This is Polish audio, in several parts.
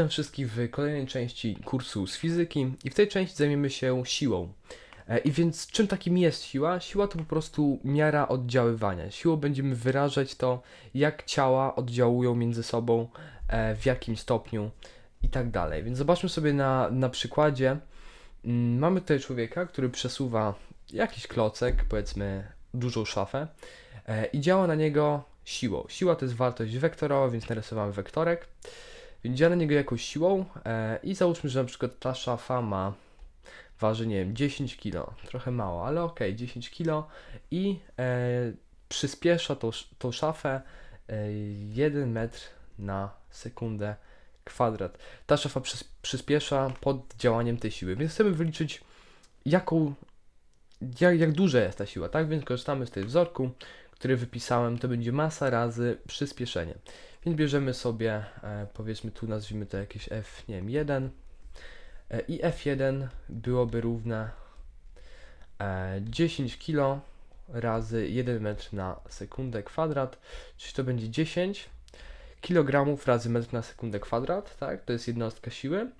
Witam wszystkich w kolejnej części kursu z fizyki i w tej części zajmiemy się siłą. E, I więc czym takim jest siła? Siła to po prostu miara oddziaływania. Siłą będziemy wyrażać to, jak ciała oddziałują między sobą, e, w jakim stopniu i tak dalej. Więc zobaczmy sobie na, na przykładzie. Mm, Mamy tutaj człowieka, który przesuwa jakiś klocek, powiedzmy dużą szafę e, i działa na niego siłą. Siła to jest wartość wektorowa, więc narysowałem wektorek. Działa na niego jakąś siłą e, i załóżmy, że na przykład ta szafa ma waży, nie wiem, 10 kg, trochę mało, ale okej, 10 kg i e, przyspiesza tą, tą szafę e, 1 metr na sekundę kwadrat. Ta szafa przys- przyspiesza pod działaniem tej siły, więc chcemy wyliczyć jaką, jak, jak duża jest ta siła, tak? Więc korzystamy z tej wzorku, który wypisałem, to będzie masa razy przyspieszenie. Więc bierzemy sobie, e, powiedzmy tu nazwijmy to jakieś F, nie wiem, 1 e, i F1 byłoby równe e, 10 kg razy 1 metr na sekundę kwadrat, czyli to będzie 10 kg razy metr na sekundę kwadrat, tak? To jest jednostka siły.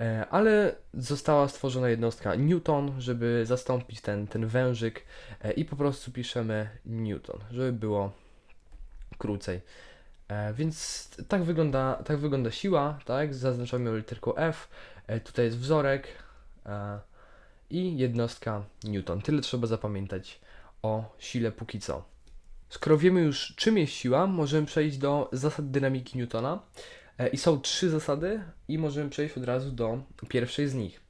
E, ale została stworzona jednostka Newton, żeby zastąpić ten, ten wężyk e, i po prostu piszemy Newton, żeby było krócej. E, więc tak wygląda, tak wygląda siła, tak? Zaznaczamy ją literką F. E, tutaj jest wzorek e, i jednostka Newton. Tyle trzeba zapamiętać o sile póki co. Skoro wiemy już czym jest siła, możemy przejść do zasad dynamiki Newtona. I są trzy zasady i możemy przejść od razu do pierwszej z nich.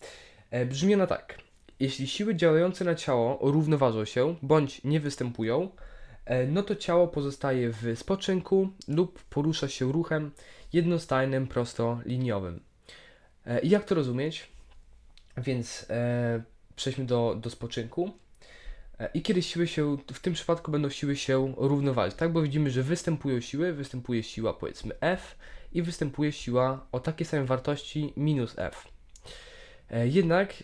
Brzmi ona tak. Jeśli siły działające na ciało równoważą się bądź nie występują, no to ciało pozostaje w spoczynku lub porusza się ruchem jednostajnym, prostoliniowym. E, I jak to rozumieć? Więc e, przejdźmy do, do spoczynku. E, I kiedy siły się, w tym przypadku będą siły się równoważyć, tak? Bo widzimy, że występują siły, występuje siła powiedzmy F i występuje siła o takiej samej wartości minus F. E, jednak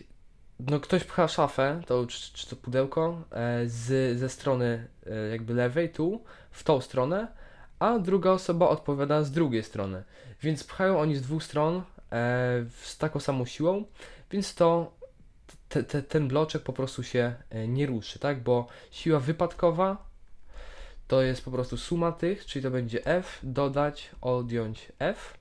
no ktoś pcha szafę, to, czy, czy to pudełko, e, z, ze strony e, jakby lewej tu, w tą stronę, a druga osoba odpowiada z drugiej strony. Więc pchają oni z dwóch stron e, z taką samą siłą, więc to te, te, ten bloczek po prostu się e, nie ruszy, tak? Bo siła wypadkowa to jest po prostu suma tych, czyli to będzie F dodać, odjąć F,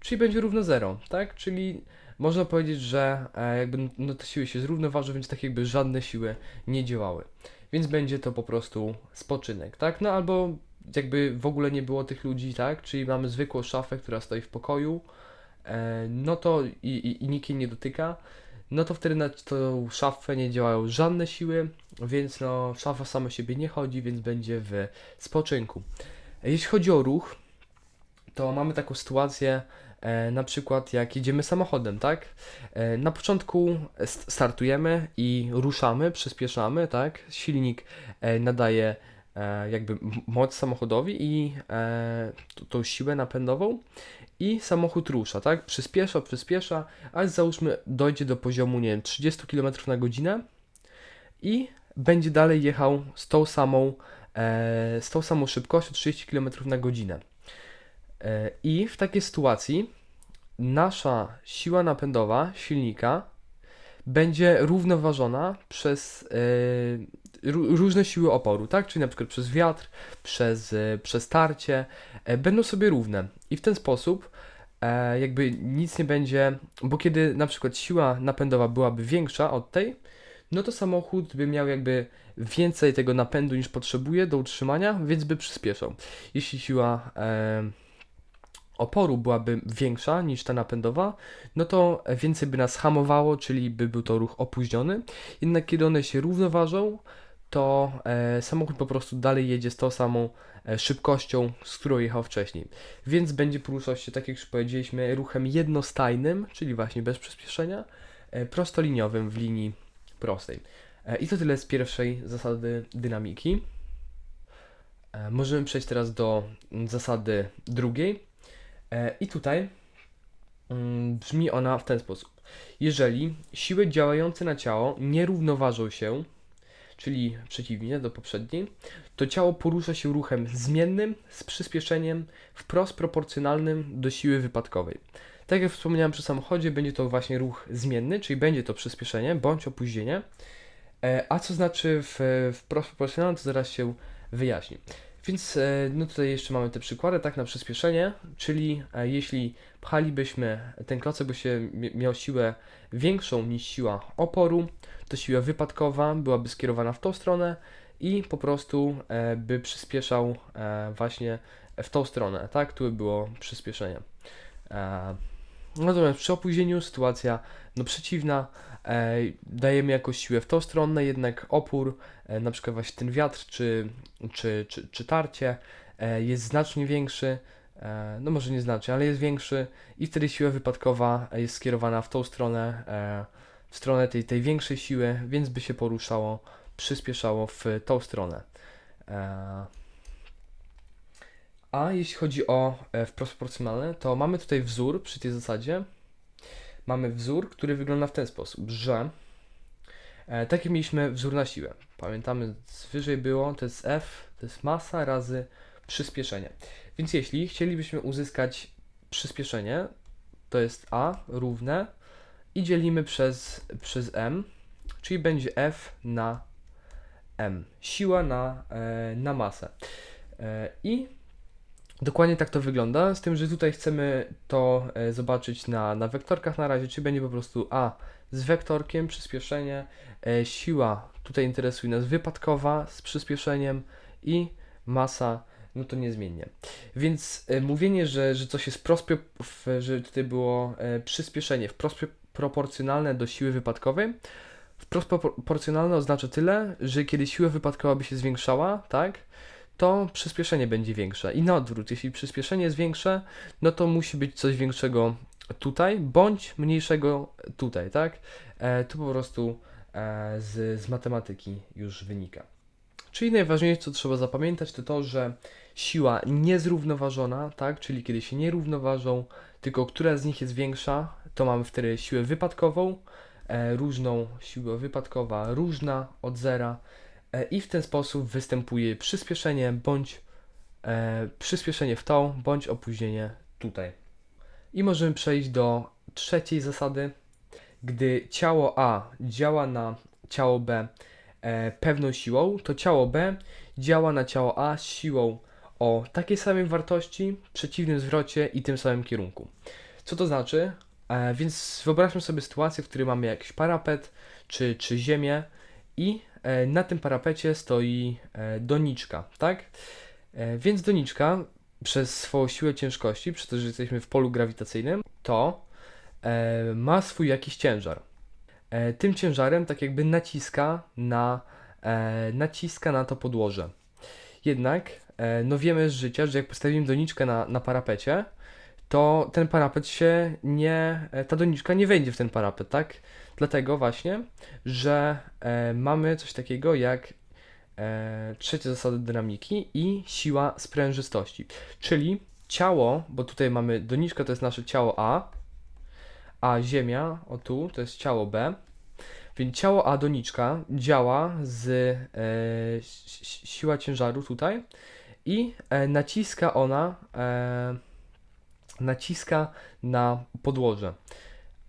czyli będzie równo 0, tak? Czyli można powiedzieć, że e, jakby no, te siły się zrównoważą, więc tak jakby żadne siły nie działały. Więc będzie to po prostu spoczynek, tak? No albo jakby w ogóle nie było tych ludzi, tak? Czyli mamy zwykłą szafę, która stoi w pokoju, e, no to i, i, i nikt jej nie dotyka, no to wtedy na tą szafę nie działają żadne siły, więc no szafa sama siebie nie chodzi, więc będzie w spoczynku. Jeśli chodzi o ruch, to mamy taką sytuację, na przykład jak jedziemy samochodem, tak? E, na początku st- startujemy i ruszamy, przyspieszamy, tak? Silnik e, nadaje e, jakby moc samochodowi i e, tą siłę napędową i samochód rusza, tak? Przyspiesza, przyspiesza, aż załóżmy dojdzie do poziomu, nie wiem, 30 km na godzinę i będzie dalej jechał z tą samą, e, z tą samą szybkością 30 km na godzinę. E, I w takiej sytuacji nasza siła napędowa silnika będzie równoważona przez e, ró- różne siły oporu, tak? Czyli na przykład przez wiatr, przez, e, przez tarcie, e, będą sobie równe. I w ten sposób jakby nic nie będzie, bo kiedy na przykład siła napędowa byłaby większa od tej, no to samochód by miał jakby więcej tego napędu niż potrzebuje do utrzymania, więc by przyspieszał. Jeśli siła e, oporu byłaby większa niż ta napędowa, no to więcej by nas hamowało, czyli by był to ruch opóźniony. Jednak kiedy one się równoważą, to e, samochód po prostu dalej jedzie z tą samą e, szybkością, z którą jechał wcześniej. Więc będzie poruszał się, tak jak już powiedzieliśmy, ruchem jednostajnym, czyli właśnie bez przyspieszenia, e, prostoliniowym w linii prostej. E, I to tyle z pierwszej zasady dynamiki. E, Możemy przejść teraz do mm, zasady drugiej. E, I tutaj mm, brzmi ona w ten sposób. Jeżeli siły działające na ciało nie równoważą się, czyli przeciwnie do poprzedniej, to ciało porusza się ruchem zmiennym z przyspieszeniem wprost proporcjonalnym do siły wypadkowej. Tak jak wspomniałem przy samochodzie, będzie to właśnie ruch zmienny, czyli będzie to przyspieszenie bądź opóźnienie. E, A co znaczy wprost proporcjonalnym, to zaraz się wyjaśni. Więc e, no tutaj jeszcze mamy te przykłady, tak, na przyspieszenie, czyli e, jeśli pchalibyśmy ten klocek, by się mi- miał siłę większą niż siła oporu, to siła wypadkowa byłaby skierowana w tą stronę i po prostu e, by przyspieszał właśnie w tą stronę, tak, tu by było przyspieszenie. Natomiast przy opóźnieniu sytuacja no przeciwna, e, dajemy jakąś siłę w tą stronę, jednak opór, e, na przykład właśnie ten wiatr czy, czy, czy, czy tarcie e, jest znacznie większy, no może nie znacznie, ale jest większy i wtedy siła wypadkowa jest skierowana w tą stronę, w stronę tej, tej większej siły, więc by się poruszało, przyspieszało w tą stronę. A jeśli chodzi o wprost proporcjonalne, to mamy tutaj wzór przy tej zasadzie. Mamy wzór, który wygląda w ten sposób, że e, tak jak mieliśmy wzór na siłę. Pamiętamy, wyżej było, to jest F, to jest masa razy przyspieszenie. Więc jeśli chcielibyśmy uzyskać przyspieszenie, to jest A równe i dzielimy przez, przez M, czyli będzie F na M. Siła na, e, na masę. E, I dokładnie tak to wygląda, z tym, że tutaj chcemy to e, zobaczyć na, na wektorkach na razie, czy będzie po prostu A z wektorkiem, przyspieszenie, e, siła tutaj interesuje nas wypadkowa z przyspieszeniem i masa, no to niezmiennie. Więc e, mówienie, że, że coś jest wprost, pro- w, że tutaj było przyspieszenie wprost pro- proporcjonalne do siły wypadkowej, wprost proporcjonalne oznacza tyle, że kiedy siła wypadkowa by się zwiększała, tak, to przyspieszenie będzie większe. I na odwrót, jeśli przyspieszenie jest większe, no to musi być coś większego tutaj, bądź mniejszego tutaj, tak? E, po prostu e, z, z matematyki już wynika. Czyli najważniejsze, co trzeba zapamiętać, to to, że siła niezrównoważona, tak? Czyli kiedy się nie równoważą, tylko która z nich jest większa, to mamy wtedy siłę wypadkową, e, różną siłę wypadkowa, różna od zera i w ten sposób występuje przyspieszenie bądź e, przyspieszenie w tą, bądź opóźnienie tutaj. I możemy przejść do trzeciej zasady. Gdy ciało A działa na ciało B e, pewną siłą, to ciało B działa na ciało A siłą o takiej samej wartości, przeciwnym zwrocie i tym samym kierunku. Co to znaczy? E, więc wyobraźmy sobie sytuację, w której mamy jakiś parapet czy, czy ziemię i e, na tym parapecie stoi e, doniczka, tak? E, więc doniczka przez swoją siłę ciężkości, przez to, że jesteśmy w polu grawitacyjnym, to e, ma swój jakiś ciężar. E, tym ciężarem tak jakby naciska na, e, naciska na to podłoże. Jednak e, no wiemy z życia, że jak postawimy doniczkę na, na parapecie, to ten parapet się nie, e, ta doniczka nie wejdzie w ten parapet, tak? Dlatego właśnie, że e, mamy coś takiego jak e, trzecia zasada dynamiki i siła sprężystości. Czyli ciało, bo tutaj mamy doniczka to jest nasze ciało A, a Ziemia, o tu, to jest ciało B. Więc ciało A doniczka działa z e, si- si- siła ciężaru tutaj i e, naciska ona e, naciska na podłoże.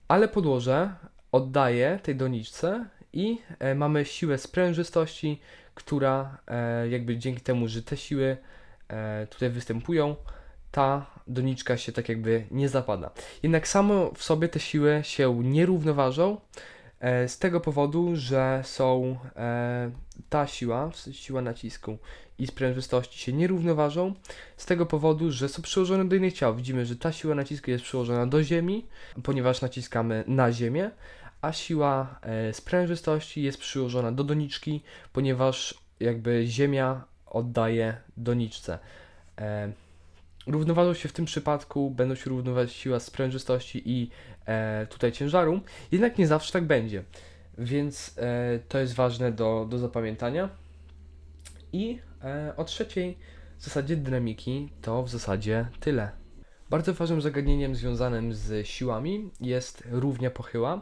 Ale podłoże oddaje tej doniczce i e, mamy siłę sprężystości, która e, jakby dzięki temu, że te siły e, tutaj występują, ta doniczka się tak jakby nie zapada. Jednak samo w sobie te siły się nie równoważą z tego powodu, że są ta siła, siła nacisku i sprężystości się nie równoważą z tego powodu, że są przyłożone do innych ciał. Widzimy, że ta siła nacisku jest przyłożona do Ziemi, ponieważ naciskamy na Ziemię, a siła e, sprężystości jest przyłożona do doniczki, ponieważ jakby Ziemia oddaje doniczce. E, równoważą się w tym przypadku, będą się równoważyć siła sprężystości i e, tutaj ciężaru, jednak nie zawsze tak będzie, więc to jest ważne do, do zapamiętania. I o trzeciej zasadzie dynamiki to w zasadzie tyle. Bardzo ważnym zagadnieniem związanym z siłami jest równia pochyła,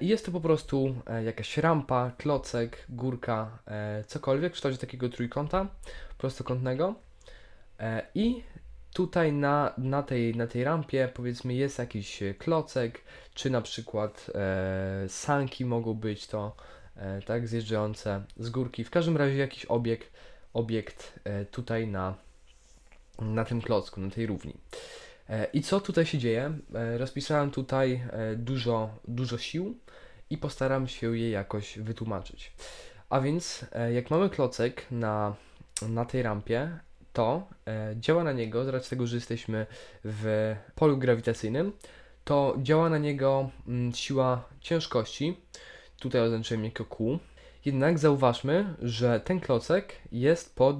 I jest to po prostu e, jakaś rampa, klocek, górka, e, cokolwiek w kształcie takiego trójkąta prostokątnego. E, I tutaj na, na, tej, na tej rampie powiedzmy jest jakiś e, klocek, czy na przykład e, sanki mogą być to, e, tak, zjeżdżające z górki. W każdym razie jakiś obiekt, obiekt e, tutaj na, na tym klocku, na tej równi. E, I co tutaj się dzieje? E, Rozpisałem tutaj e, dużo, dużo sił i postaram się je jakoś wytłumaczyć. A więc, jak mamy klocek na, na tej rampie, to działa na niego, z racji tego, że jesteśmy w polu grawitacyjnym, to działa na niego mm, siła ciężkości. Tutaj oznaczyłem jako Q. Jednak zauważmy, że ten klocek jest pod,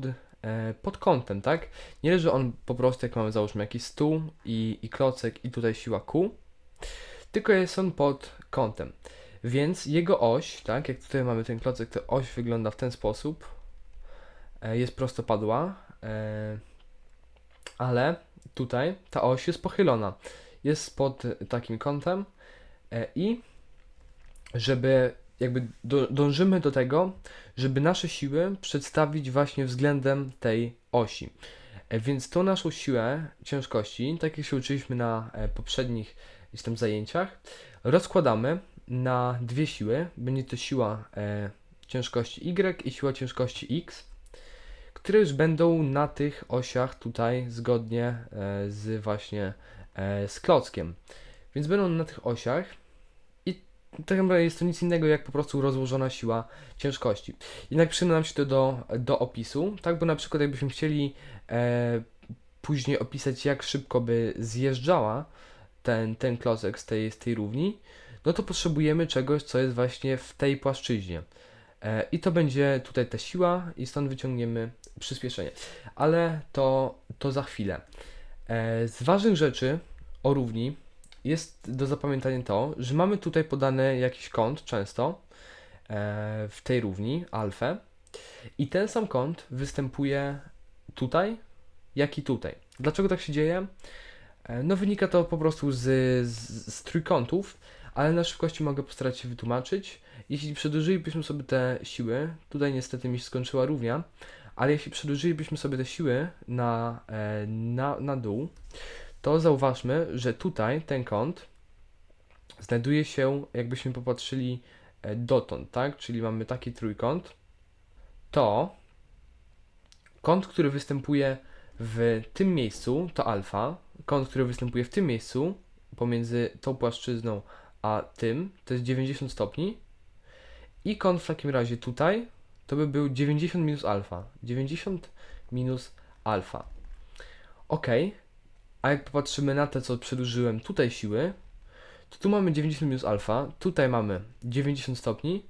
pod kątem, tak? Nie leży on po prostu, jak mamy załóżmy jakiś stół i, i klocek i tutaj siła Q, tylko jest on pod kątem. Więc jego oś, tak, jak tutaj mamy ten klocek, to oś wygląda w ten sposób. E, jest prostopadła, e, ale tutaj ta oś jest pochylona. Jest pod takim kątem e, i żeby jakby do, dążymy do tego, żeby nasze siły przedstawić właśnie względem tej osi. E, Więc tą naszą siłę ciężkości, tak jak się uczyliśmy na e, poprzednich tam zajęciach, rozkładamy na dwie siły. Będzie to siła e, ciężkości Y i siła ciężkości X, które już będą na tych osiach tutaj zgodnie e, z właśnie e, z klockiem. Więc będą na tych osiach tak naprawdę jest to nic innego jak po prostu rozłożona siła ciężkości. Jednak przyda nam się to do, do opisu, tak? Bo na przykład jakbyśmy chcieli e, później opisać jak szybko by zjeżdżała ten, ten klocek z tej, z tej równi, no to potrzebujemy czegoś, co jest właśnie w tej płaszczyźnie. E, I to będzie tutaj ta siła i stąd wyciągniemy przyspieszenie. Ale to, to za chwilę. E, z ważnych rzeczy o równi jest do zapamiętania to, że mamy tutaj podany jakiś kąt często e, w tej równi, alfę. I ten sam kąt występuje tutaj, jak i tutaj. Dlaczego tak się dzieje? E, No wynika to po prostu z, z, z trójkątów, ale na szybkości mogę postarać się wytłumaczyć. Jeśli przedłużylibyśmy sobie te siły, tutaj niestety mi się skończyła równia, ale jeśli przedłużylibyśmy sobie te siły na, e, na, na dół, to zauważmy, że tutaj ten kąt znajduje się, jakbyśmy popatrzyli e, dotąd, tak? Czyli mamy taki trójkąt, to kąt, który występuje w tym miejscu, to alfa, kąt, który występuje w tym miejscu, pomiędzy tą płaszczyzną a tym, to jest 90 stopni. I kąt w takim razie tutaj, to by był 90 minus alfa. 90 minus alfa. Ok. A jak popatrzymy na te, co przedłużyłem tutaj siły, to tu mamy 90 minus alfa, tutaj mamy 90 stopni,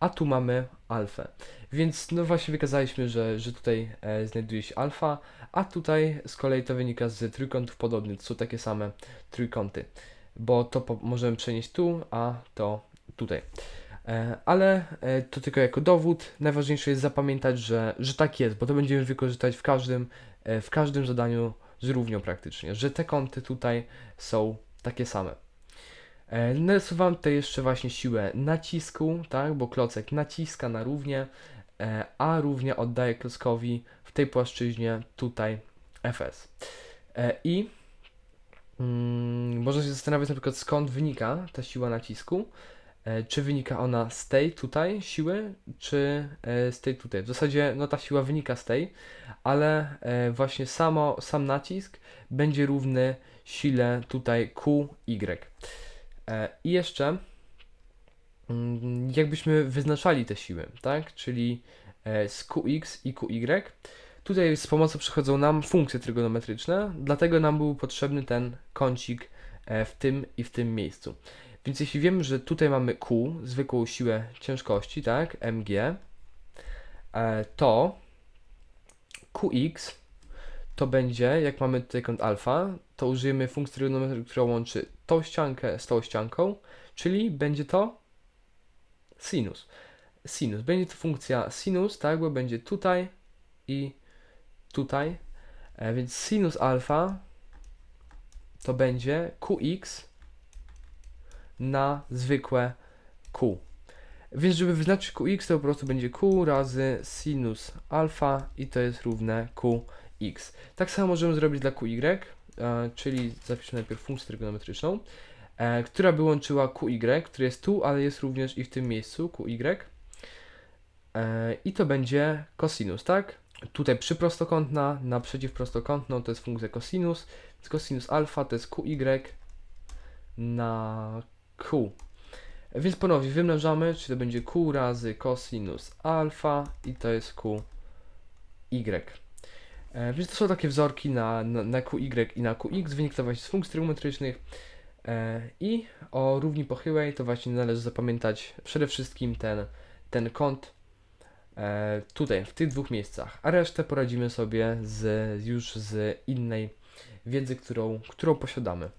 a tu mamy alfę. Więc no właśnie wykazaliśmy, że, że tutaj e, znajduje się alfa, a tutaj z kolei to wynika z trójkątów podobnych, to są takie same trójkąty, bo to możemy przenieść tu, a to tutaj. E, ale e, to tylko jako dowód. Najważniejsze jest zapamiętać, że, że tak jest, bo to będziemy wykorzystać w każdym, e, w każdym zadaniu z równią praktycznie, że te kąty tutaj są takie same. E, Narysowałem tutaj jeszcze właśnie siłę nacisku, tak, bo klocek naciska na równię, e, a równia oddaje klockowi w tej płaszczyźnie tutaj Fs. E, I mm, można się zastanawiać na przykład skąd wynika ta siła nacisku. E, Czy wynika ona z tej tutaj siły, czy e, z tej tutaj? W zasadzie no ta siła wynika z tej, ale e, właśnie samo, sam nacisk będzie równy sile tutaj QY. I jeszcze mm, jakbyśmy wyznaczali te siły, tak? Czyli z QX i QY. Tutaj z pomocą przychodzą nam funkcje trygonometryczne, dlatego nam był potrzebny ten kącik w tym i w tym miejscu. Więc jeśli wiemy, że tutaj mamy Q, zwykłą siłę ciężkości, tak, mg, e, to qx to będzie, jak mamy tutaj kąt alfa, to użyjemy funkcji trygonometrii, która łączy tą ściankę z tą ścianką, czyli będzie to sinus. Sinus. Będzie to funkcja sinus, tak, bo będzie tutaj i tutaj. E, więc sinus alfa to będzie qx na zwykłe Q. Więc żeby wyznaczyć QX to po prostu będzie Q razy sinus alfa i to jest równe QX. Tak samo możemy zrobić dla QY, e, czyli zapiszę najpierw funkcję trygonometryczną, e, która by łączyła QY, który jest tu, ale jest również i w tym miejscu QY. E, I to będzie cosinus, tak? Tutaj przyprostokątna, naprzeciw prostokątną to jest funkcja cosinus, więc cosinus alfa to jest QY na Q. Więc ponownie wymnażamy, czyli to będzie Q razy cosinus alfa i to jest QY. E, więc to są takie wzorki na, na, na QY i na QX, wynik to właśnie z funkcji trygonometrycznych. E, I o równi pochyłej to właśnie należy zapamiętać przede wszystkim ten, ten kąt e, tutaj, w tych dwóch miejscach, a resztę poradzimy sobie z, już z innej wiedzy, którą, którą posiadamy.